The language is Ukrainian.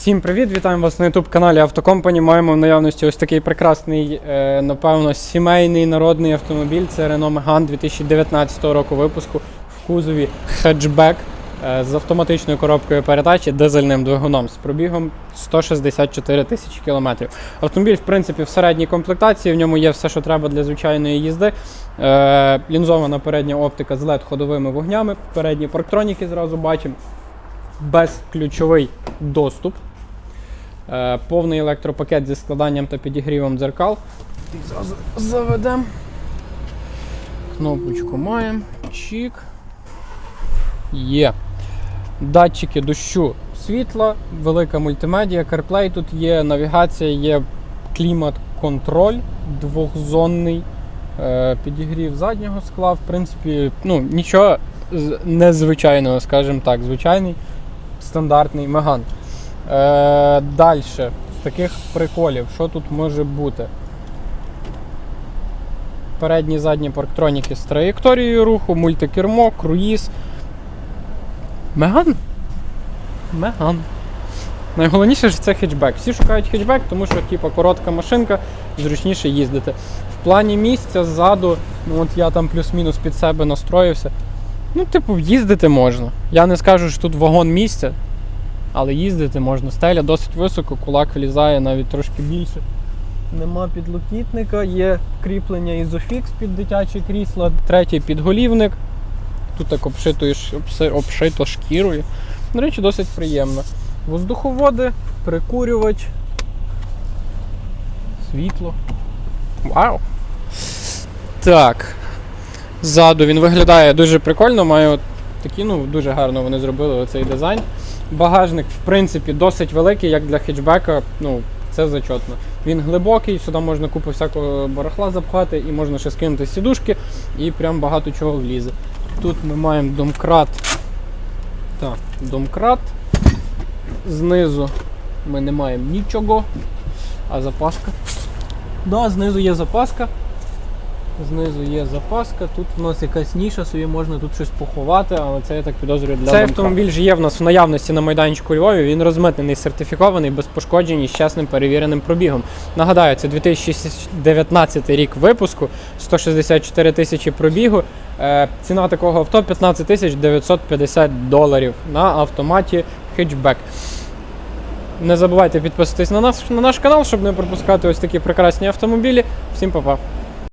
Всім привіт! Вітаємо вас на youtube каналі Автокомпані. Маємо в наявності ось такий прекрасний, е, напевно, сімейний народний автомобіль. Це Renault Megane 2019 року випуску в кузові хеджбек е, з автоматичною коробкою передачі дизельним двигуном з пробігом 164 тисячі кілометрів. Автомобіль, в принципі, в середній комплектації. В ньому є все, що треба для звичайної їзди. Е, Лінзована передня оптика з LED ходовими вогнями. Передні парктроніки зразу бачимо. Безключовий доступ. Е, повний електропакет зі складанням та підігрівом дзеркал. Зразу заведемо. Кнопочку маємо. Чік. Є. Датчики дощу світла, велика мультимедіа, CarPlay тут є, навігація, є клімат-контроль двохзонний. Е, підігрів заднього скла. В принципі, ну, нічого незвичайного, скажімо так, звичайний стандартний Меган. Е, Далі, таких приколів, що тут може бути? Передні задні парктроніки з траєкторією руху, мультикермо, круїз. Меган? Меган. Найголовніше ж це хетчбек. Всі шукають хетчбек, тому що типу, коротка машинка, зручніше їздити. В плані місця ззаду, ну от я там плюс-мінус під себе настроївся. Ну, типу, їздити можна. Я не скажу, що тут вагон місця, але їздити можна. Стеля досить високо, кулак влізає навіть трошки більше. Нема підлокітника, є кріплення ізофікс під дитяче крісло, третій підголівник. Тут так обшито, обшито шкірою. До речі, досить приємно. Воздуховоди, прикурювач, світло. Вау! Так. Ззаду він виглядає дуже прикольно, от такі, ну, дуже гарно вони зробили оцей дизайн. Багажник, в принципі, досить великий, як для хетчбека, ну, це зачетно. Він глибокий, сюди можна купу всякого барахла запхати і можна ще скинути сідушки, і прям багато чого влізе. Тут ми маємо домкрат. Так, домкрат. Знизу ми не маємо нічого. А запаска. Да, знизу є запаска. Знизу є запаска, тут в нас якась ніша, собі можна тут щось поховати, але це я так підозрюю для Цей автомобіль ж є в нас в наявності на майданчику у Львові. Він розмитнений, сертифікований, без пошкоджень і з чесним перевіреним пробігом. Нагадаю, це 2019 рік випуску, 164 тисячі пробігу. Е, ціна такого авто 15 тисяч 950 доларів на автоматі хетчбек. Не забувайте підписатись на наш, на наш канал, щоб не пропускати ось такі прекрасні автомобілі. Всім па-па!